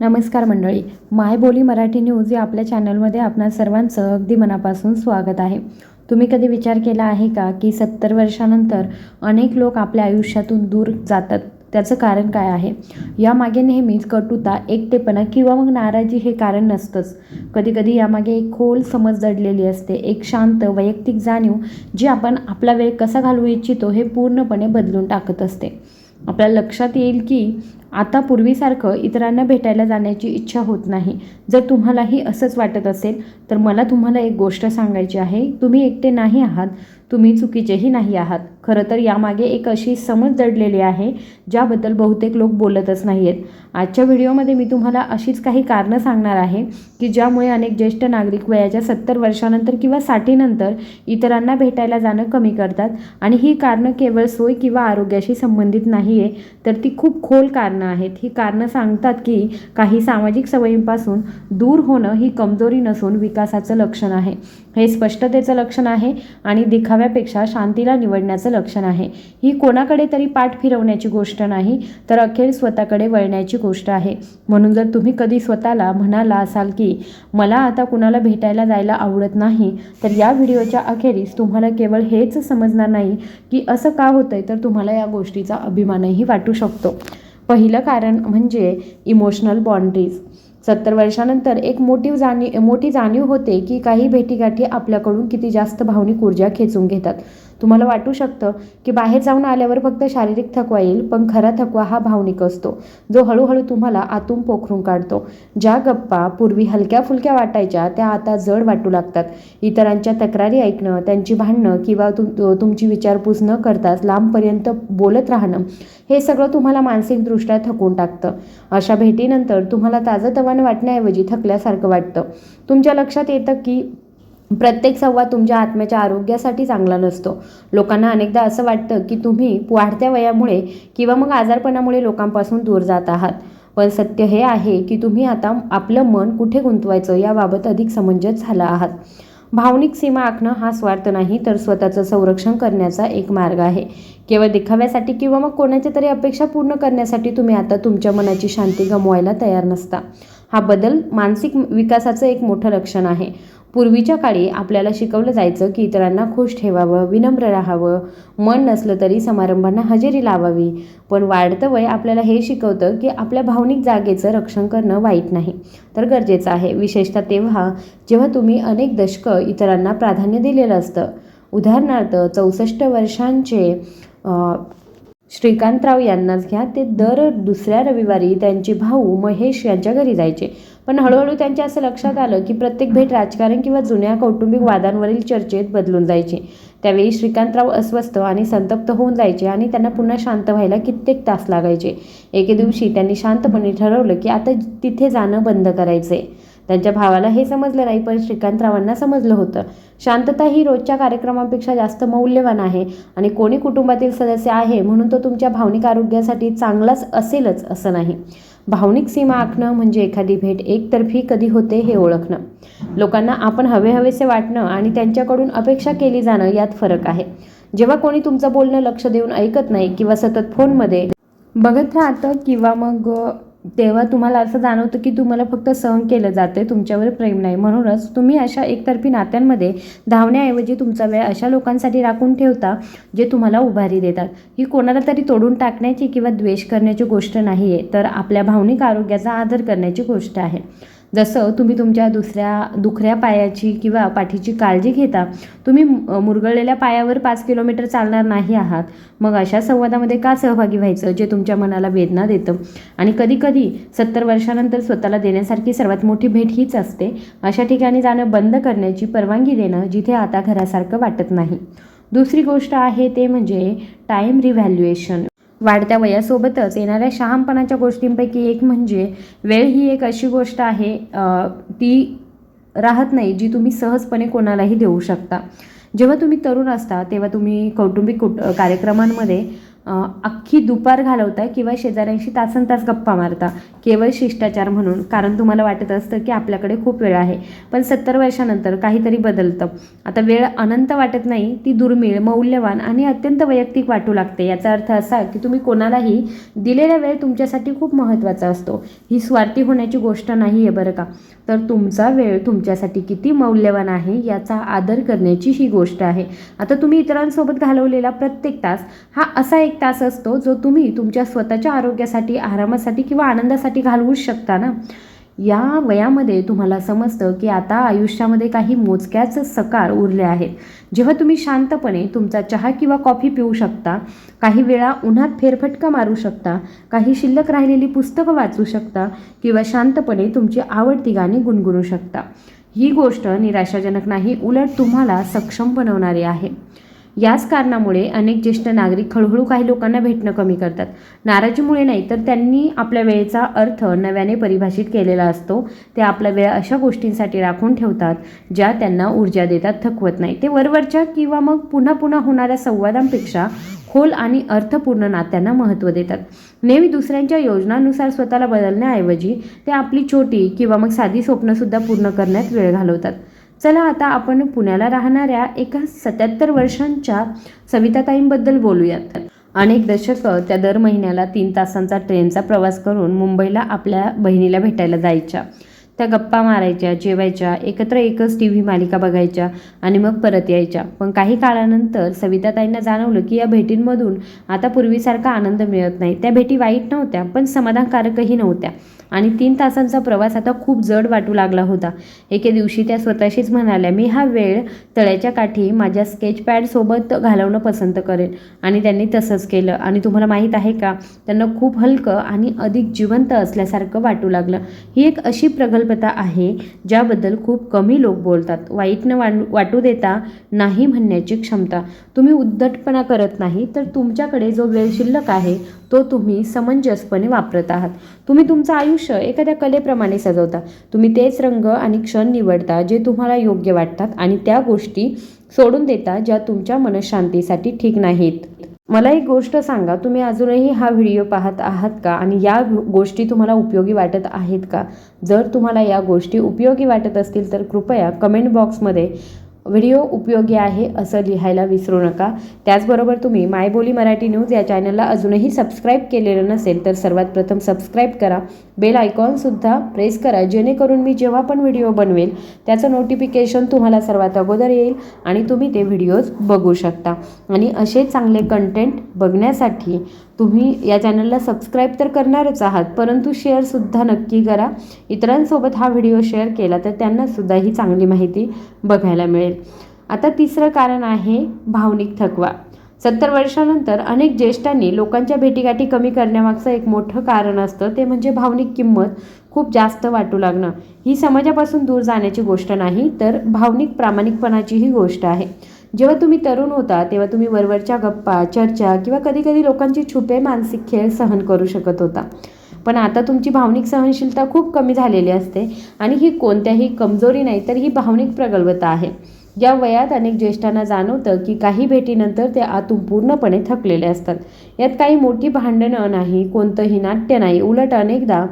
नमस्कार मंडळी. माय बोली मराठी न्यूज या आपल्या चॅनलमध्ये आपणा सर्वांचं अगदी मनापासून स्वागत आहे. तुम्ही कधी विचार केला आहे का की सत्तर वर्षानंतर अनेक लोक आपल्या आयुष्यातून दूर जातात? त्याचं कारण काय आहे? यामागे नेहमीच कटुता एकटेपणा किंवा मग नाराजी हे कारण नसतंच. कधीकधी यामागे एक खोल समज दडलेली असते. एक शांत वैयक्तिक जाणीव जी आपण आपला वेळ कसा घालवू इच्छितो हे पूर्णपणे बदलून टाकत असते. आपल्या लक्षात येईल की आता पूर्वीसारखं इतरांना भेटायला जाण्याची इच्छा होत नाही. जर तुम्हालाही असंच वाटत असेल तर मला तुम्हाला एक गोष्ट सांगायची आहे. तुम्ही एकटे नाही आहात. तुम्ही चुकीचेही नाही आहात. खरं तर यामागे एक अशी समज दडलेली आहे ज्याबद्दल बहुतेक लोक बोलतच नाही आहेत आजच्या व्हिडिओमध्ये मी तुम्हाला अशीच काही कारणं सांगणार आहे की ज्यामुळे अनेक ज्येष्ठ नागरिक वयाच्या सत्तर वर्षानंतर किंवा साठीनंतर इतरांना भेटायला जाणं कमी करतात. आणि ही कारणं केवळ सोय किंवा आरोग्याशी संबंधित नाही आहे तर ती खूप खोल कारणं आहेत. ही कारणं सांगतात की काही सामाजिक सवयींपासून दूर होणं ही कमजोरी नसून विकासाचं लक्षण आहे. हे स्पष्टतेचं लक्षण आहे आणि दिखाव्यापेक्षा शांतीला निवडण्याचं लक्षण आहे. ही कोणाकडे तरी पाठ फिरवण्याची गोष्ट नाही तर अखेर स्वतःकडे वळण्याची गोष्ट आहे. म्हणून जर तुम्ही कधी स्वतःला म्हणाला असाल की मला आता कुणाला भेटायला जायला आवडत नाही तर या व्हिडिओच्या अखेरीस तुम्हाला केवळ हेच समजणार नाही की असं का होतंय तर तुम्हाला या गोष्टीचा अभिमानही वाटू शकतो. पहिलं कारण म्हणजे इमोशनल बाँड्रीज सत्तर वर्षानंतर एक मोठी जाणीव मोठी जाणीव होते की काही भेटीगाठी आपल्याकडून किती जास्त भावनिक ऊर्जा खेचून घेतात. तुम्हाला वाटू शकतं की बाहेर जाऊन आल्यावर फक्त शारीरिक थकवा येईल पण खरा थकवा हा भावनिक असतो जो हळूहळू तुम्हाला आतून पोखरून काढतो. ज्या गप्पा पूर्वी हलक्या फुलक्या वाटायच्या त्या आता जड वाटू लागतात. इतरांच्या तक्रारी ऐकणं त्यांची भांडणं किंवा तुम तुमची विचारपूस न करताच लांबपर्यंत बोलत राहणं हे सगळं तुम्हाला मानसिकदृष्ट्या थकून टाकतं. अशा भेटीनंतर तुम्हाला ताजंतवानं वाटण्याऐवजी थकल्यासारखं वाटतं. तुमच्या लक्षात येतं की प्रत्येक संवाद तुमच्या आत्म्याच्या आरोग्यासाठी चांगला नसतो. लोकांना अनेकदा असं वाटतं की तुम्ही वाढत्या वयामुळे किंवा मग आजारपणामुळे लोकांपासून दूर जात आहात. पण सत्य हे आहे की तुम्ही आता आपलं मन कुठे गुंतवायचं याबाबत अधिक समंजस झाला आहात. भावनिक सीमा आखणं हा स्वार्थ नाही तर स्वतःचं संरक्षण करण्याचा एक मार्ग आहे. केवळ दिखाव्यासाठी किंवा मग कोणाच्या तरी अपेक्षा पूर्ण करण्यासाठी तुम्ही आता तुमच्या मनाची शांती गमवायला तयार नसता. हा बदल मानसिक विकासाचं एक मोठं लक्षण आहे. पूर्वीच्या काळी आपल्याला शिकवलं जायचं की इतरांना खुश ठेवावं विनम्र राहावं. मन नसलं तरी समारंभांना हजेरी लावावी. पण वाढतं वय आपल्याला हे शिकवतं की आपल्या भावनिक जागेचं रक्षण करणं वाईट नाही. तर गरजेचं आहे. विशेषतः तेव्हा जेव्हा तुम्ही अनेक दशकं इतरांना प्राधान्य दिलेलं असतं. उदाहरणार्थ चौसष्ट वर्षांचे श्रीकांतराव यांनाच घ्या. ते दर दुसऱ्या रविवारी त्यांचे भाऊ महेश यांच्या घरी जायचे. पण हळूहळू त्यांच्या असं लक्षात आलं की प्रत्येक भेट राजकारण किंवा जुन्या कौटुंबिक वादांवरील चर्चेत बदलून जायची. त्यावेळी श्रीकांतराव अस्वस्थ आणि संतप्त होऊन जायचे आणि त्यांना पुन्हा शांत व्हायला कित्येक तास लागायचे. एके दिवशी त्यांनी शांतपणे ठरवलं की आता तिथे जाणं बंद करायचे त्यांच्या भावाला हे समजलं नाही पण श्रीकांतरावांना समजलं होतं. शांतता ही रोजच्या कार्यक्रमापेक्षा जास्त मौल्यवान आहे आणि कोणी कुटुंबातील सदस्य आहे म्हणून तो तुमच्या भावनिक आरोग्यासाठी चांगलाच असेलच असं नाही. भावनिक सीमा आखणं म्हणजे एखादी भेट एकतर्फी कधी होते हे ओळखणं. लोकांना आपण हवे हवेसे वाटणं आणि त्यांच्याकडून अपेक्षा केली जाणं यात फरक आहे. जेव्हा कोणी तुमचं बोलणं लक्ष देऊन ऐकत नाही किंवा सतत फोनमध्ये बघत राहतं किंवा मग तेव्हा तुम्हाला असं जाणवतं की तुम्हाला फक्त सहन केलं जातं आहे तुमच्यावर प्रेम नाही. म्हणूनच तुम्ही अशा एकतर्फी नात्यांमध्ये धावण्याऐवजी तुमचा वेळ अशा लोकांसाठी राखून ठेवता जे तुम्हाला उभारी देतात. ही कोणाला तरी तोडून टाकण्याची किंवा द्वेष करण्याची गोष्ट नाही आहे तर आपल्या भावनिक आरोग्याचा आदर करण्याची गोष्ट आहे. जसं तुम्ही तुमच्या दुसऱ्या दुखऱ्या पायाची किंवा पाठीची काळजी घेता तुम्ही मुरगळलेल्या पायावर पाच किलोमीटर चालणार नाही आहात. मग अशा संवादामध्ये का सहभागी व्हायचं जे तुमच्या मनाला वेदना देतं? आणि कधीकधी सत्तर वर्षानंतर स्वतःला देण्यासारखी सर्वात मोठी भेट हीच असते. अशा ठिकाणी जाणं बंद करण्याची परवानगी देणं जिथे आता घरासारखं वाटत नाही. दुसरी गोष्ट आहे ते म्हणजे टाईम रिव्हॅल्युएशन वाढत्या वयासोबतच येणाऱ्या शहामपणाच्या गोष्टींपैकी एक म्हणजे वेळ ही एक अशी गोष्ट आहे ती राहत नाही जी तुम्ही सहजपणे कोणालाही देऊ शकता. जेव्हा तुम्ही तरुण असता तेव्हा तुम्ही कौटुंबिक कुट कार्यक्रमांमध्ये अख्खी दुपार घालवता किंवा शेजाऱ्यांशी तासन तास गप्पा मारता? केवळ शिष्टाचार म्हणून कारण तुम्हाला वाटत असतं की आपल्याकडे खूप वेळ आहे. पण सत्तर वर्षानंतर काहीतरी बदलतं. आता वेळ अनंत वाटत नाही ती दुर्मिळ मौल्यवान आणि अत्यंत वैयक्तिक वाटू लागते. याचा अर्थ असा की तुम्ही कोणालाही दिलेला वेळ तुमच्यासाठी खूप महत्त्वाचा असतो. ही स्वार्थी होण्याची गोष्ट नाही आहे बरं का? तर तुमचा वेळ तुमच्यासाठी किती मौल्यवान आहे याचा आदर करण्याची ही गोष्ट आहे. आता तुम्ही इतरांसोबत घालवलेला प्रत्येक तास हा असा एक एक तास असतो जो तुम्ही तुमच्या स्वतःच्या आरोग्यासाठी आरामासाठी किंवा आनंदासाठी घालवूच शकता ना? या वयामध्ये तुम्हाला समजतं की आता आयुष्यामध्ये काही मोजक्याच सकार उरले आहेत. जेव्हा तुम्ही शांतपणे तुमचा चहा किंवा कॉफी पिऊ शकता काही वेळा उन्हात फेरफटका मारू शकता काही शिल्लक राहिलेली पुस्तकं वाचू शकता किंवा शांतपणे तुमची आवडती गाणी गुणगुणू शकता. ही गोष्ट निराशाजनक नाही उलट तुम्हाला सक्षम बनवणारी आहे. याच कारणामुळे अनेक ज्येष्ठ नागरिक हळूहळू काही लोकांना भेटणं कमी करतात. नाराजीमुळे नाही तर त्यांनी आपल्या वेळेचा अर्थ नव्याने परिभाषित केलेला असतो. ते आपला वेळ अशा गोष्टींसाठी राखून ठेवतात ज्या त्यांना ऊर्जा देतात थकवत नाही. ते वरवरच्या किंवा मग पुन्हा पुन्हा होणाऱ्या संवादांपेक्षा खोल आणि अर्थपूर्ण नात्यांना महत्त्व देतात. नेहमी दुसऱ्यांच्या योजनानुसार स्वतःला बदलण्याऐवजी ते आपली छोटी किंवा मग साधी स्वप्नसुद्धा पूर्ण करण्यात वेळ घालवतात. चला आता आपण पुण्याला राहणाऱ्या एका सत्याहत्तर वर्षांच्या सविताताईंबद्दल बोलूयात. अनेक दशकं त्या दर महिन्याला तीन तासांचा ट्रेनचा प्रवास करून मुंबईला आपल्या बहिणीला भेटायला जायच्या. त्या गप्पा मारायच्या जेवायच्या एकत्र एकच टी व्ही मालिका बघायच्या आणि मग परत यायच्या. पण काही काळानंतर सविताताईंना जाणवलं की या भेटींमधून आता पूर्वीसारखा आनंद मिळत नाही. त्या भेटी वाईट नव्हत्या पण समाधानकारकही नव्हत्या. आणि तीन तासांचा प्रवास आता खूप जड वाटू लागला होता. एके दिवशी त्या स्वतःशीच म्हणाल्या मी हा वेळ तळ्याच्या काठी माझ्या स्केचपॅडसोबत घालवणं पसंत करेन. आणि त्यांनी तसंच केलं. आणि तुम्हाला माहीत आहे का त्यांना खूप हलकं आणि अधिक जिवंत असल्यासारखं वाटू लागलं. ही एक अशी संकल्पता आहे ज्याबद्दल खूप कमी लोक बोलतात. वाईट न वाण वाटू देता नाही म्हणण्याची क्षमता. तुम्ही उद्धटपणा करत नाही तर तुमच्याकडे जो वेळ शिल्लक आहे तो तुम्ही समंजसपणे वापरत आहात. तुम्ही तुमचं आयुष्य एखाद्या कलेप्रमाणे सजवता. तुम्ही तेच रंग आणि क्षण निवडता जे तुम्हाला योग्य वाटतात आणि त्या गोष्टी सोडून देता ज्या तुमच्या मनशांतीसाठी ठीक नाहीत. मला एक गोष्ट सांगा तुम्ही अजूनही हा व्हिडिओ पाहत आहात का? आणि या गोष्टी तुम्हाला उपयोगी वाटत आहेत का? जर तुम्हाला या गोष्टी उपयोगी वाटत असतील तर कृपया कमेंट बॉक्समध्ये व्हिडिओ उपयोगी आहे असं लिहायला विसरू नका. त्याचबरोबर तुम्ही मायबोली मराठी न्यूज या चॅनलला अजूनही सबस्क्राईब केलेलं नसेल तर सर्वात प्रथम सबस्क्राईब करा. बेल आयकॉनसुद्धा प्रेस करा जेणेकरून मी जेव्हा पण व्हिडिओ बनवेल त्याचं नोटिफिकेशन तुम्हाला सर्वात अगोदर येईल आणि तुम्ही ते व्हिडिओज बघू शकता. आणि असे चांगले कंटेंट बघण्यासाठी तुम्ही या चॅनलला सबस्क्राईब तर करणारच आहात परंतु शेअरसुद्धा नक्की करा. इतरांसोबत हा व्हिडिओ शेअर केला तर त्यांनासुद्धा ही चांगली माहिती बघायला मिळेल. आता तिसरं कारण आहे भावनिक थकवा. सत्तर वर्षानंतर अनेक ज्येष्ठांनी लोकांच्या भेटीगाठी कमी करण्यामागचं एक मोठं कारण असतं ते म्हणजे भावनिक किंमत खूप जास्त वाटू लागणं. ही समाजापासून दूर जाण्याची गोष्ट नाही तर भावनिक प्रामाणिकपणाचीही गोष्ट आहे. जेव्हा तुम्ही तरुण होता तेव्हा तुम्ही वरवरच्या गप्पा चर्चा किंवा कधीकधी लोकांची छुपे मानसिक खेळ सहन करू शकत होता. पण आता तुमची भावनिक सहनशीलता खूप कमी झालेली असते आणि ही कोणत्याही कमजोरी नाही तर ही भावनिक प्रगल्भता आहे. या वयात अनेक ज्येष्ठांना जाणवतं की काही भेटीनंतर ते आतून पूर्णपणे थकलेले असतात. यात काही मोठी भांडणं नाही कोणतंही नाट्य नाही उलट अनेकदा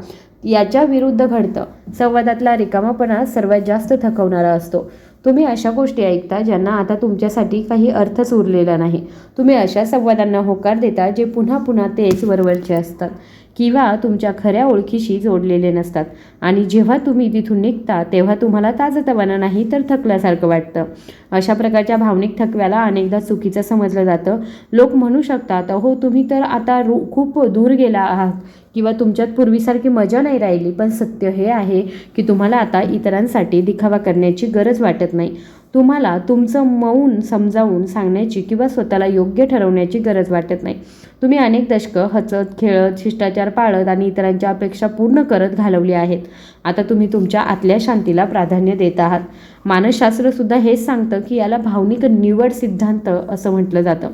याच्या विरुद्ध घडतं. संवादातला रिकामापणा सर्वात जास्त थकवणारा असतो. तुम्ही अशा गोष्टी ऐकता ज्यांना आता तुमच्यासाठी काही अर्थच उरलेला नाही. तुम्ही अशा संवादांना होकार देता जे पुन्हा पुन्हा तेच वरवरचे असतात. किंवा तुमच्या खऱ्या ओळखीशी जोडलेले नसतात. आणि जेव्हा तुम्ही तिथून निघता तेव्हा तुम्हाला ताजतवानं नाही तर थकल्यासारखं वाटतं. अशा प्रकारच्या भावनिक थकव्याला अनेकदा चुकीचं समजलं जातं. लोक म्हणू शकतात हो तुम्ही तर आता रू खूप दूर गेला आहात किंवा तुमच्यात पूर्वीसारखी मजा नाही राहिली पण सत्य हे आहे की तुम्हाला आता इतरांसाठी दिखावा करण्याची गरज वाटत नाही. तुम्हाला तुमचं मौन समजावून सांगण्याची किंवा स्वतःला योग्य ठरवण्याची गरज वाटत नाही. तुम्ही अनेक दशकं हचत खेळत शिष्टाचार पाळत आणि इतरांच्या अपेक्षा पूर्ण करत घालवली आहेत. आता तुम्ही तुमच्या आतल्या शांतीला प्राधान्य देत आहात. मानसशास्त्रसुद्धा हेच सांगतं की याला भावनिक निवड सिद्धांत असं म्हटलं जातं.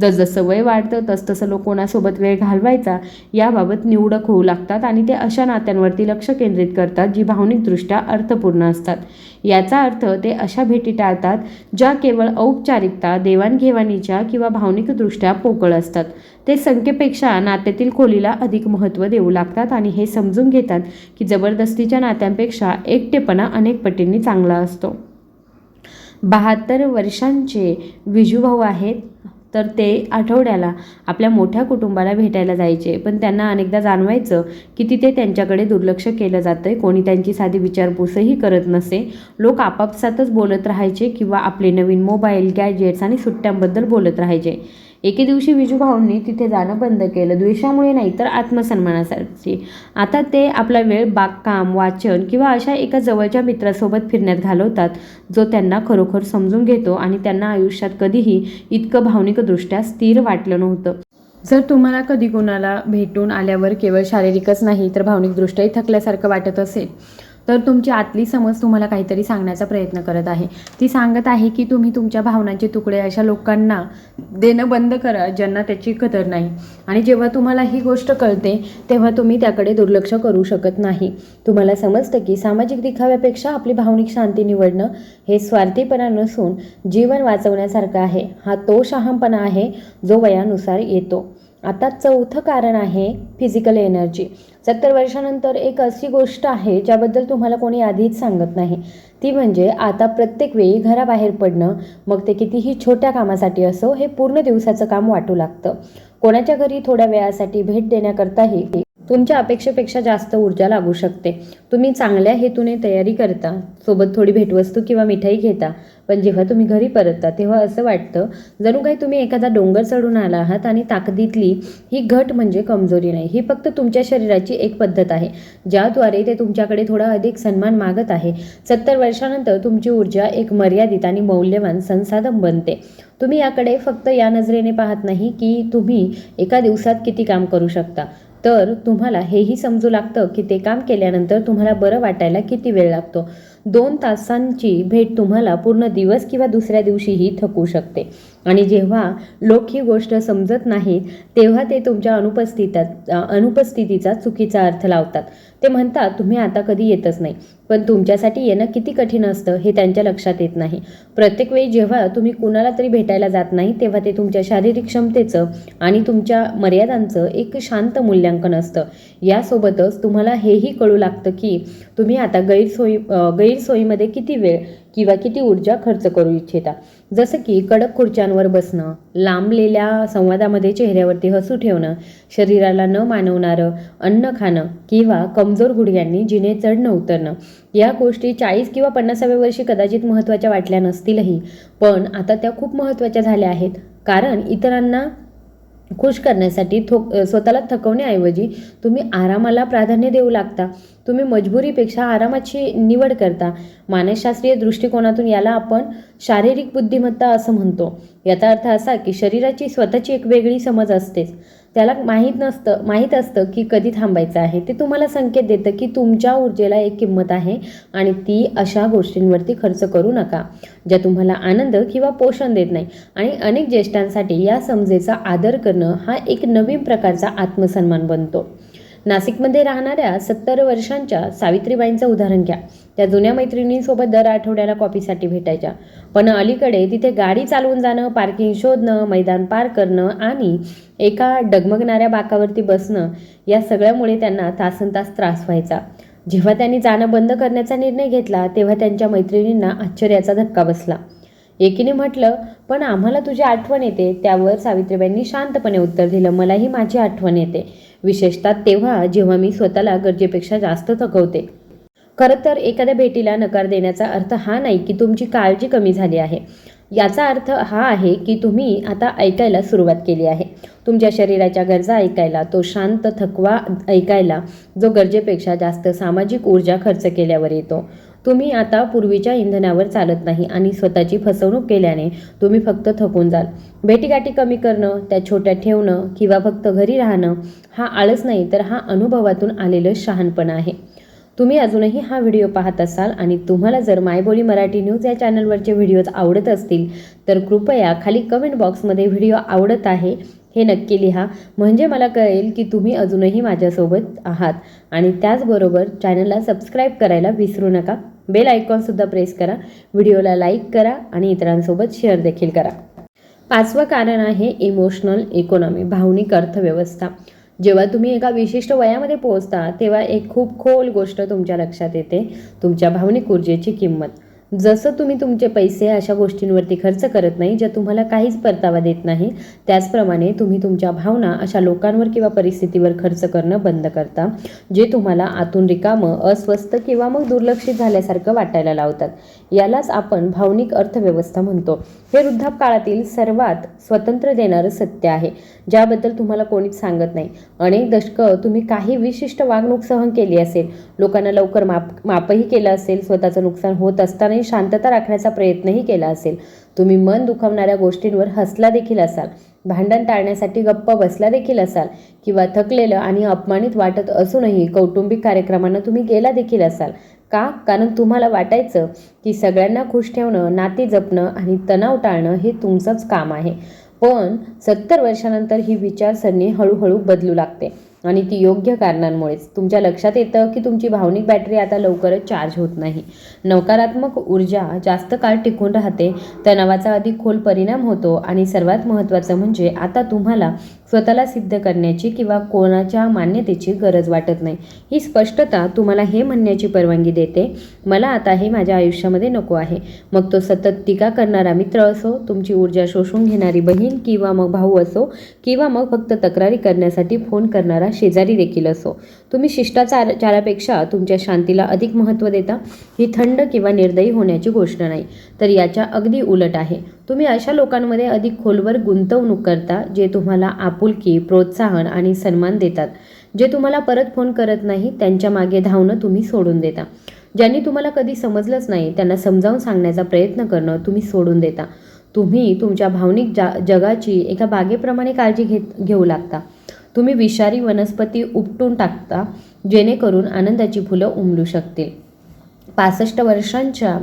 जसजसं वय वाढतं तसतसं लोक कोणासोबत वेळ घालवायचा याबाबत निवडक होऊ लागतात आणि ते अशा नात्यांवरती लक्ष केंद्रित करतात जी भावनिकदृष्ट्या अर्थपूर्ण असतात. याचा अर्थ ते अशा भेटी टाळतात ज्या केवळ औपचारिकता देवाणघेवाणीच्या किंवा भावनिकदृष्ट्या पोकळ असतात. ते संख्येपेक्षा नात्यातील खोलीला अधिक महत्त्व देऊ लागतात आणि हे समजून घेतात की जबरदस्तीच्या नात्यांपेक्षा एकटेपणा अनेक पटींनी चांगला असतो. बहात्तर वर्षांचे विजूभाऊ आहेत. तर ते आठवड्याला आपल्या मोठ्या कुटुंबाला भेटायला जायचे. पण त्यांना अनेकदा जाणवायचं की तिथे त्यांच्याकडे दुर्लक्ष केलं जातं आहे कोणी त्यांची साधी विचारपूसही करत नसे. लोक आपापसातच बोलत राहायचे किंवा आपले नवीन मोबाईल गॅजेट्स आणि सुट्ट्यांबद्दल बोलत राहायचे. एके दिवशी विजूभाऊंनी तिथे जाणं बंद केलं. द्वेषामुळे नाही तर आत्मसन्मानासाठी. आता ते आपला वेळ बागकाम वाचन किंवा अशा एका जवळच्या मित्रासोबत फिरण्यात घालवतात जो त्यांना खरोखर समजून घेतो आणि त्यांना आयुष्यात कधीही इतकं भावनिकदृष्ट्या स्थिर वाटलं नव्हतं. जर तुम्हाला कधी कोणाला भेटून आल्यावर केवळ शारीरिकच नाही तर भावनिकदृष्ट्याही थकल्यासारखं वाटत असेल. तर तुमची आतली समज तुम्हाला काहीतरी सांगण्याचा प्रयत्न करत आहे. ती सांगत आहे की तुम्ही तुमच्या भावनांचे तुकडे अशा लोकांना देणं बंद करा ज्यांना त्याची कदर नाही. आणि जेव्हा तुम्हाला ही गोष्ट कळते तेव्हा तुम्ही त्याकडे दुर्लक्ष करू शकत नाही. तुम्हाला समजतं की सामाजिक दिखाव्यापेक्षा आपली भावनिक शांती निवडणं हे स्वार्थीपणा नसून जीवन वाचवण्यासारखं आहे. हा तो शहामपणा आहे जो वयानुसार येतो. आता चौथं कारण आहे फिजिकल एनर्जी सत्तर वर्षानंतर एक अशी गोष्ट आहे ज्याबद्दल तुम्हाला कोणी आधीच सांगत नाही. ती म्हणजे आता प्रत्येक वेळी घराबाहेर पडणं मग ते कितीही छोट्या कामासाठी असो हे पूर्ण दिवसाचं काम वाटू लागतं. कोणाच्या घरी थोड्या वेळासाठी भेट देण्याकरताही तुमच्या अपेक्षेपेक्षा जास्त ऊर्जा लागू शकते. तुम्ही चांगल्या हेतूने तयारी करता. सोबत थोडी भेटवस्तू किंवा मिठाई घेता. पण जेव्हा तुम्ही घरी परतता तेव्हा असं वाटतं जणू काही तुम्ही एखादा डोंगर चढून आला आहात आणि ताकदीतली ही घट म्हणजे कमजोरी नाही. ही फक्त तुमच्या शरीराची एक पद्धत आहे ज्याद्वारे ते तुमच्याकडे थोडा अधिक सन्मान मागत आहे. सत्तर वर्षानंतर तुमची ऊर्जा एक मर्यादित आणि मौल्यवान संसाधन बनते. तुम्ही याकडे फक्त या नजरेने पाहत नाही की तुम्ही एका दिवसात किती काम करू शकता. तर तुम्हाला हेही समजू लागतं की ते काम केल्यानंतर तुम्हाला बरं वाटायला किती वेळ लागतो. दोन तासांची भेट तुम्हाला पूर्ण दिवस किंवा दुसऱ्या दिवशीही थकू शकते. आणि जेव्हा लोक ही गोष्ट समजत नाहीत तेव्हा ते तुमच्या अनुपस्थितात अनुपस्थितीचा चुकीचा अर्थ लावतात. ते म्हणतात तुम्ही आता कधी येतच नाही. पण तुमच्यासाठी येणं किती कठीण असतं हे त्यांच्या लक्षात येत नाही. प्रत्येक वेळी जेव्हा तुम्ही कुणाला तरी भेटायला जात नाही तेव्हा ते तुमच्या शारीरिक क्षमतेचं आणि तुमच्या मर्यादांचं एक शांत मूल्यांकन असतं. यासोबतच तुम्हाला हेही कळू लागतं की तुम्ही आता गैरसोयी गैरसोयीमध्ये किती वेळ किंवा किती ऊर्जा खर्च करू इच्छिता. जसं की कडक खुर्च्यांवर बसणं लांबलेल्या संवादामध्ये चेहऱ्यावरती हसू ठेवणं शरीराला न मानवणारं अन्न खाणं किंवा कमजोर गुडघ्यांनी जिने चढणं उतरणं या गोष्टी चाळीस किंवा पन्नासाव्या वर्षी कदाचित महत्त्वाच्या वाटल्या नसतीलही. पण आता त्या खूप महत्त्वाच्या झाल्या आहेत. कारण इतरांना खुश करण्यासाठी थोक स्वतःला थकवण्याऐवजी तुम्ही आरामाला प्राधान्य देऊ लागता. तुम्ही मजबुरीपेक्षा आरामाची निवड करता. मानसशास्त्रीय दृष्टिकोनातून याला आपण शारीरिक बुद्धिमत्ता असं म्हणतो. याचा अर्थ असा की शरीराची स्वतःची एक वेगळी समज असतेच. त्याला माहीत नसतं माहीत असतं की कधी थांबायचं आहे. ते तुम्हाला संकेत देतं की तुमच्या ऊर्जेला एक किंमत आहे आणि ती अशा गोष्टींवरती खर्च करू नका ज्या तुम्हाला आनंद किंवा पोषण देत नाही. आणि अनेक ज्येष्ठांसाठी या समजेचा आदर करणं हा एक नवीन प्रकारचा आत्मसन्मान बनतो. नाशिकमध्ये राहणाऱ्या सत्तर वर्षांच्या सावित्रीबाईंचं उदाहरण घ्या. त्या जुन्या मैत्रिणींसोबत दर आठवड्याला कॉफीसाठी भेटायच्या. पण अलीकडे तिथे गाडी चालवून जाणं पार्किंग शोधणं मैदान पार करणं आणि एका डगमगणाऱ्या बाकावरती बसणं या सगळ्यामुळे त्यांना तासन तास त्रास व्हायचा. जेव्हा त्यांनी जाणं बंद करण्याचा निर्णय घेतला तेव्हा त्यांच्या मैत्रिणींना आश्चर्याचा धक्का बसला. एकीने म्हटलं पण आम्हाला तुझी आठवण येते. त्यावर सावित्रीबाईंनी शांतपणे उत्तर दिलं मलाही माझी आठवण येते. विशेषतः तेव्हा जेव्हा मी स्वतःला गरजेपेक्षा जास्त थकवते. खरं तर एखाद्या भेटीला नकार देण्याचा अर्थ हा नाही की तुमची काळजी कमी झाली आहे. याचा अर्थ हा आहे की तुम्ही आता ऐकायला सुरुवात केली आहे. तुमच्या शरीराच्या गरजा ऐकायला तो शांत थकवा ऐकायला जो गरजेपेक्षा जास्त सामाजिक ऊर्जा खर्च केल्यावर येतो. तुम्ही आता पूर्वीच्या इंधनावर चालत नाही आणि स्वतःची फसवणूक केल्याने तुम्ही फक्त थकून जाल. भेटीगाठी कमी करणं त्या छोट्या ठेवणं किंवा फक्त घरी राहणं हा आळस नाही तर हा अनुभवातून आलेलं शहाणपण आहे. तुम्ही अजूनही हा व्हिडिओ पाहत असाल आणि तुम्हाला जर मायबोली मराठी न्यूज या चॅनलवरचे व्हिडिओज आवडत असतील तर कृपया खाली कमेंट बॉक्समध्ये व्हिडिओ आवडत आहे हे नक्की लिहा. म्हणजे मला कळेल की तुम्ही अजूनही माझ्यासोबत आहात आणि त्याचबरोबर चॅनलला सबस्क्राईब करायला विसरू नका. बेल आयकॉनसुद्धा प्रेस करा. व्हिडिओला लाईक करा आणि इतरांसोबत शेअर देखील करा. पाचवं कारण आहे इमोशनल इकॉनॉमी भावनिक अर्थव्यवस्था. जेव्हा तुम्ही एका विशिष्ट वयामध्ये पोहोचता तेव्हा एक खूप खोल गोष्ट तुमच्या लक्षात येते. तुमच्या भावनिक ऊर्जेची किंमत. जसं तुम्ही तुमचे पैसे अशा गोष्टींवरती खर्च करत नाही ज्या तुम्हाला काहीच परतावा देत नाही त्याचप्रमाणे तुम्ही तुमच्या भावना अशा लोकांवर किंवा परिस्थितीवर खर्च करणं बंद करता जे तुम्हाला आतून रिकामं अस्वस्थ किंवा मग दुर्लक्षित झाल्यासारखं वाटायला लावतात. यालाच आपण भावनिक अर्थव्यवस्था म्हणतो. हे वृद्धापकाळातील सर्वात स्वतंत्र देणारं सत्य आहे. ज्याबद्दल तुम्हाला कोणीच सांगत नाही. अनेक दशकं तुम्ही काही विशिष्ट वागणूक सहन केली असेल. लोकांना लवकर माप मापही केलं असेल. स्वतःचं नुकसान होत असतानाही शांतता राखण्याचा प्रयत्नही केला असेल. तुम्ही मन दुखावणाऱ्या गोष्टींवर हसला देखील असाल. भांडण टाळण्यासाठी गप्प बसला देखील असाल. किंवा थकलेलं आणि अपमानित वाटत असूनही कौटुंबिक कार्यक्रमांना तुम्ही गेला देखील असाल. का? कारण तुम्हाला वाटायचं की सगळ्यांना खुश ठेवणं नाती जपणं आणि तणाव टाळणं हे तुमचंच काम आहे. पण सत्तर वर्षानंतर ही विचारसरणी हळूहळू बदलू लागते. आणि ती योग्य कारणांमुळेच. तुमच्या लक्षात येतं की तुमची भावनिक बॅटरी आता लवकरच चार्ज होत नाही. नकारात्मक ऊर्जा जास्त काळ टिकून राहते तणावाचा अधिक खोल परिणाम होतो आणि सर्वात महत्त्वाचं म्हणजे आता तुम्हाला स्वतःला सिद्ध करण्याची किंवा कोणाच्या मान्यतेची गरज वाटत नाही. ही स्पष्टता तुम्हाला हे म्हणण्याची परवानगी देते मला आता हे माझ्या आयुष्यामध्ये नको आहे. मग तो सतत टीका करणारा मित्र असो तुमची ऊर्जा शोषून घेणारी बहीण किंवा मग भाऊ असो किंवा मग फक्त तक्रारी करण्यासाठी फोन करणारा शेजारी देखील असो. तुम्ही शिष्टाचारापेक्षा तुमच्या शांतीला अधिक महत्त्व देता ही थंड किंवा निर्दयी होण्याची गोष्ट नाही. तर याच्या अगदी उलट आहे. तुम्ही अशा लोकांमध्ये अधिक खोलवर गुंतवणूक करता जे तुम्हाला आपुलकी प्रोत्साहन आणि सन्मान देतात. जे तुम्हाला परत फोन करत नाही त्यांच्या मागे धावणं तुम्ही सोडून देता. ज्यांनी तुम्हाला कधी समजलंच नाही त्यांना समजावून सांगण्याचा प्रयत्न करणं तुम्ही सोडून देता. तुम्ही तुमच्या भावनिक जा जगाची एका बागेप्रमाणे काळजी घेत घेऊ लागता. तुम्ही विषारी वनस्पती उपटून टाकता जेणेकरून आनंदाची फुलं उमलू शकतील. पासष्ट वर्षांच्या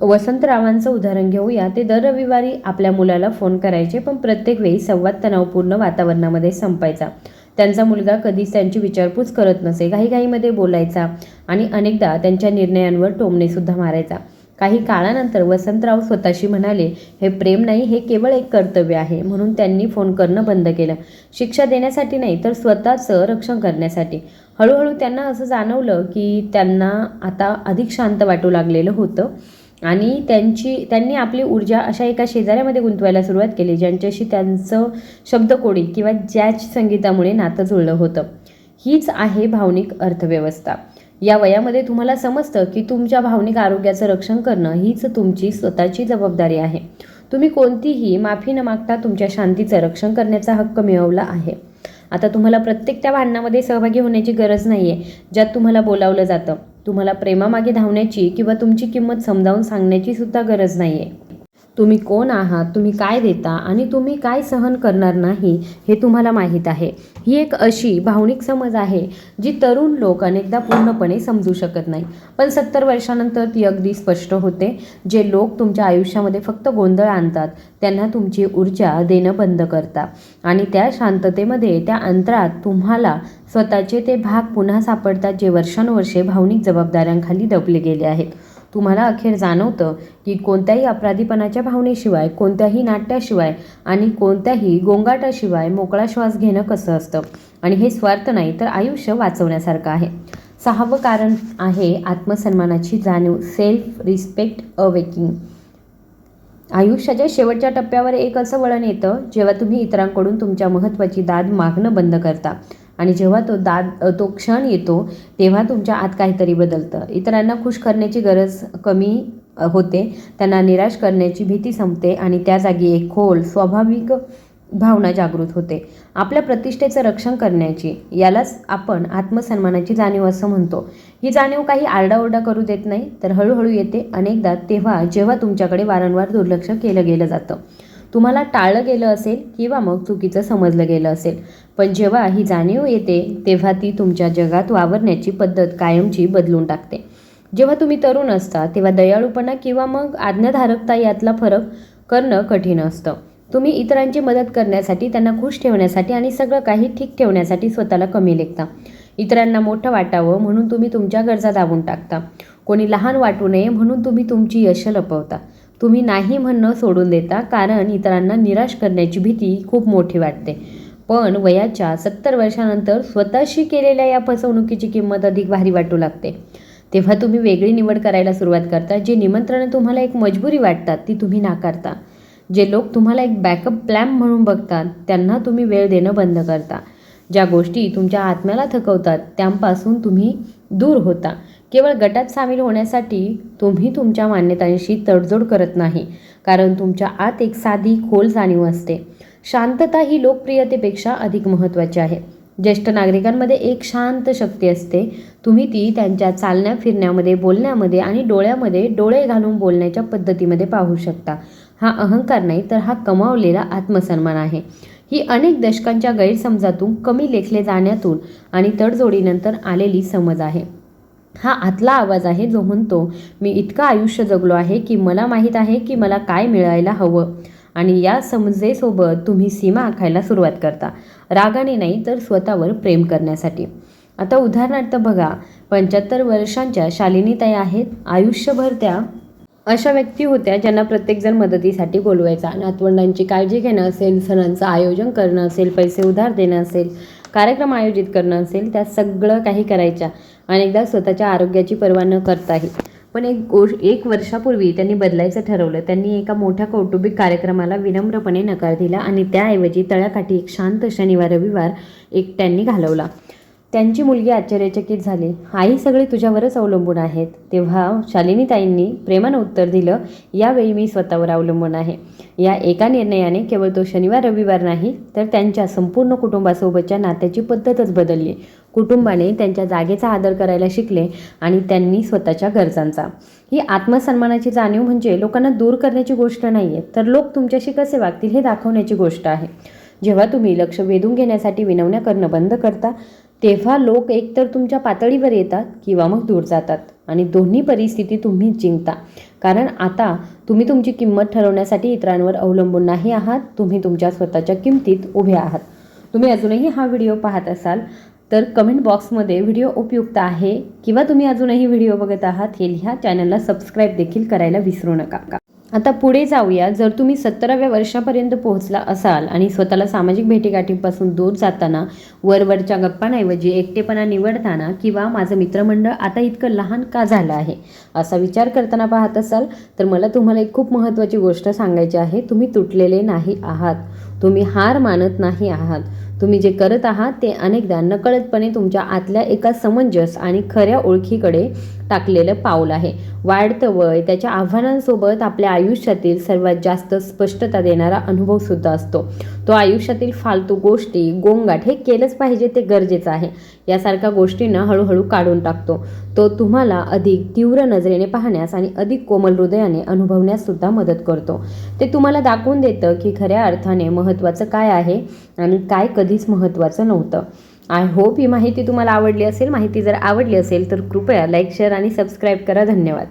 वसंतरावांचं उदाहरण घेऊया. ते दर रविवारी आपल्या मुलाला फोन करायचे पण प्रत्येक वेळी संवाद तणावपूर्ण वातावरणामध्ये संपायचा. त्यांचा मुलगा कधीच त्यांची विचारपूस करत नसे घाईघाईमध्ये बोलायचा आणि अनेकदा त्यांच्या निर्णयांवर टोमणेसुद्धा मारायचा. काही काळानंतर वसंतराव स्वतःशी म्हणाले हे प्रेम नाही हे केवळ एक कर्तव्य आहे. म्हणून त्यांनी फोन करणं बंद केलं. शिक्षा देण्यासाठी नाही तर स्वतःचं रक्षण करण्यासाठी. हळूहळू त्यांना असं जाणवलं की त्यांना आता अधिक शांत वाटू लागलेलं होतं आणि त्यांची त्यांनी आपली ऊर्जा अशा एका शेजाऱ्यामध्ये गुंतवायला सुरुवात केली ज्यांच्याशी त्यांचं शब्दकोडी किंवा जॅज संगीतामुळे नातं जुळलं होतं. हीच आहे भावनिक अर्थव्यवस्था. या वयामध्ये तुम्हाला समजतं की तुमच्या भावनिक आरोग्याचं रक्षण करणं हीच तुमची स्वतःची जबाबदारी आहे. तुम्ही कोणतीही माफी न मागता तुमच्या शांतीचं रक्षण करण्याचा हक्क मिळवला आहे. आता तुम्हाला प्रत्येक त्या भांडणामध्ये सहभागी होण्याची गरज नाही आहे ज्यात तुम्हाला बोलावलं जातं. तुम्हाला प्रेमामागे धावण्याची किंवा तुमची किंमत समजावून सांगण्याची सुद्धा गरज नाही आहे तुम्ही कोण आहात तुम्ही काय देता आणि तुम्ही काय सहन करणार नाही हे तुम्हाला माहीत आहे. ही एक अशी भावनिक समज आहे जी तरुण लोक अनेकदा पूर्णपणे समजू शकत नाही. पण सत्तर वर्षानंतर ती अगदी स्पष्ट होते. जे लोक तुमच्या आयुष्यामध्ये फक्त गोंधळ आणतात त्यांना तुमची ऊर्जा देणं बंद करता आणि त्या शांततेमध्ये त्या अंतरात तुम्हाला स्वतःचे ते भाग पुन्हा सापडतात जे वर्षानुवर्षे भावनिक जबाबदाऱ्यांखाली दबले गेले आहेत. तुम्हाला अखेर जाणवतं की कोणत्याही अपराधीपणाच्या भावनेशिवाय कोणत्याही नाट्याशिवाय आणि कोणत्याही गोंगाटाशिवाय मोकळा श्वास घेणं कसं असतं? आणि हे स्वार्थ नाही तर आयुष्य वाचवण्यासारखं आहे. सहावं कारण आहे आत्मसन्मानाची जाणीव सेल्फ रिस्पेक्ट अवेकिंग आयुष्याच्या शेवटच्या टप्प्यावर एक असं वळण येतं जेव्हा तुम्ही इतरांकडून तुमच्या महत्त्वाची दाद मागणं बंद करता. आणि जेव्हा तो दाद तो क्षण येतो तेव्हा तुमच्या आत काहीतरी बदलतं. इतरांना खुश करण्याची गरज कमी होते. त्यांना निराश करण्याची भीती संपते आणि त्या जागी एक खोल स्वाभाविक भावना जागृत होते. आपल्या प्रतिष्ठेचं रक्षण करण्याची यालाच आपण आत्मसन्मानाची जाणीव असं म्हणतो. ही जाणीव काही आरडाओरडा करू देत नाही तर हळूहळू येते. अनेकदा तेव्हा जेव्हा तुमच्याकडे वारंवार दुर्लक्ष केलं गेलं जातं. तुम्हाला टाळलं गेलं असेल किंवा मग चुकीचं समजलं गेलं असेल. पण जेव्हा ही जाणीव येते तेव्हा ती तुमच्या जगात वावरण्याची पद्धत कायमची बदलून टाकते. जेव्हा तुम्ही तरुण असता तेव्हा दयाळूपणा किंवा मग आज्ञाधारकता यातला फरक करणं कठीण असतं. तुम्ही इतरांची मदत करण्यासाठी त्यांना खुश ठेवण्यासाठी आणि सगळं काही ठीक ठेवण्यासाठी स्वतःला कमी लेखता. इतरांना मोठं वाटावं म्हणून तुम्ही तुमच्या गरजा दाबून टाकता. कोणी लहान वाटू नये म्हणून तुम्ही तुमची यश लपवता. तुम्ही नाही म्हणणं सोडून देता कारण इतरांना निराश करण्याची भीती खूप मोठी वाटते. पण वयाच्या सत्तर वर्षानंतर स्वतःशी केलेल्या या फसवणुकीची किंमत अधिक भारी वाटू लागते. तेव्हा तुम्ही वेगळी निवड करायला सुरुवात करता जे निमंत्रणं तुम्हाला एक मजबुरी वाटतात ती तुम्ही नाकारता. जे लोक तुम्हाला एक बॅकअप प्लॅन म्हणून बघतात त्यांना तुम्ही वेळ देणं बंद करता. ज्या गोष्टी तुमच्या आत्म्याला थकवतात त्यांपासून तुम्ही दूर होता. केवळ गटात सामील होण्यासाठी तुम्ही तुमच्या मान्यतांशी तडजोड करत नाही कारण तुमच्या आत एक साधी खोल जाणीव असते. शांतता ही लोकप्रियतेपेक्षा अधिक महत्त्वाची आहे. ज्येष्ठ नागरिकांमध्ये एक शांत शक्ती असते. तुम्ही ती त्यांच्या चालण्या फिरण्यामध्ये बोलण्यामध्ये आणि डोळ्यामध्ये डोळे घालून बोलण्याच्या पद्धतीमध्ये पाहू शकता. हा अहंकार नाही तर हा कमावलेला आत्मसन्मान आहे. ही अनेक दशकांच्या गैरसमजातून कमी लेखले जाण्यातून आणि तडजोडीनंतर आलेली समज आहे. हा आतला आवाज आहे जो म्हणतो मी इतकं आयुष्य जगलो आहे की मला माहीत आहे की मला काय मिळायला हवं. आणि या समजेसोबत तुम्ही सीमा आखायला सुरुवात करता. रागाने नाही तर स्वतःवर प्रेम करण्यासाठी. आता उदाहरणार्थ बघा पंच्याहत्तर वर्षांच्या शालिनीताई आहेत. आयुष्यभर त्या अशा व्यक्ती होत्या ज्यांना प्रत्येकजण मदतीसाठी बोलवायचा. नातवंडांची काळजी घेणं असेल सणांचं आयोजन करणं असेल पैसे उधार देणं असेल कार्यक्रम आयोजित करणं असेल त्या सगळं काही करायच्या अनेकदा स्वतःच्या आरोग्याची पर्वा न करताही. पण एक गोष्ट एक वर्षापूर्वी त्यांनी बदलायचं ठरवलं. त्यांनी एका मोठ्या कौटुंबिक कार्यक्रमाला विनम्रपणे नकार दिला आणि त्याऐवजी तळ्याकाठी एक शांत शनिवार रविवार एकट्यांनी घालवला. त्यांची मुलगी आश्चर्यचकित झाली. आई सगळे तुझ्यावरच अवलंबून आहेत. तेव्हा शालिनीताईंनी प्रेमानं उत्तर दिलं यावेळी मी स्वतःवर अवलंबून आहे. या एका निर्णयाने केवळ तो शनिवार रविवार नाही तर त्यांच्या संपूर्ण कुटुंबासोबतच्या नात्याची पद्धतच बदलली. कुटुंबाने त्यांच्या जागेचा आदर करायला शिकले आणि त्यांनी स्वतःच्या गरजांचा. ही आत्मसन्मानाची जाणीव म्हणजे लोकांना दूर करण्याची गोष्ट नाही आहे तर लोक तुमच्याशी कसे वागतील हे दाखवण्याची गोष्ट आहे. जेव्हा तुम्ही लक्ष वेधून घेण्यासाठी विनवण्या करणं बंद करता तेव्हा लोक एकतर तुमच्या पातळीवर येतात किंवा मग दूर जातात आणि दोन्ही परिस्थिती तुम्ही जिंकता. कारण आता तुम्ही तुमची किंमत ठरवण्यासाठी इतरांवर अवलंबून नाही आहात तुम्ही तुमच्या स्वतःच्या किमतीत उभे आहात. तुम्ही अजूनही हा व्हिडिओ पाहत असाल तर कमेंट बॉक्समध्ये व्हिडिओ उपयुक्त आहे किंवा तुम्ही अजूनही व्हिडिओ बघत आहात हे लिहा चॅनलला सबस्क्राईब देखील करायला विसरू नका. आता पुढे जाऊया. जर तुम्ही सत्तराव्या वर्षापर्यंत पोहोचला असाल आणि स्वतःला सामाजिक भेटीगाठींपासून दूर जाताना वरवरच्या गप्पांऐवजी एकटेपणा निवडताना किंवा माझं मित्रमंडळ आता इतकं लहान का झालं आहे असा विचार करताना पाहत असाल तर मला तुम्हाला एक खूप महत्त्वाची गोष्ट सांगायची आहे. तुम्ही तुटलेले नाही आहात. तुम्ही हार मानत नाही आहात. तुम्ही जे करत आहात ते अनेकदा नकळतपणे तुमच्या आतल्या एका समंजस आणि खऱ्या ओळखीकडे टाकलेलं पाऊल आहे. वाढतं वय त्याच्या आव्हानांसोबत आपल्या आयुष्यातील सर्वात जास्त स्पष्टता देणारा अनुभव सुद्धा असतो. तो आयुष्यातील फालतू गोष्टी गोंगाट हे केलंच पाहिजे ते गरजेचं आहे. यासारख्या गोष्टींना हळूहळू काढून टाकतो. तो तुम्हाला अधिक तीव्र नजरेने पाहण्यास आणि अधिक कोमल हृदयाने अनुभवण्यास सुद्धा मदत करतो. ते तुम्हाला दाखवून देतं की खऱ्या अर्थाने महत्त्वाचं काय आहे आणि काय कधीच महत्त्वाचं नव्हतं. आय होप ही माहिती तुम्हाला आवडली असेल. माहिती जर आवडली असेल तर कृपया लाईक शेअर आणि सबस्क्राईब करा. धन्यवाद.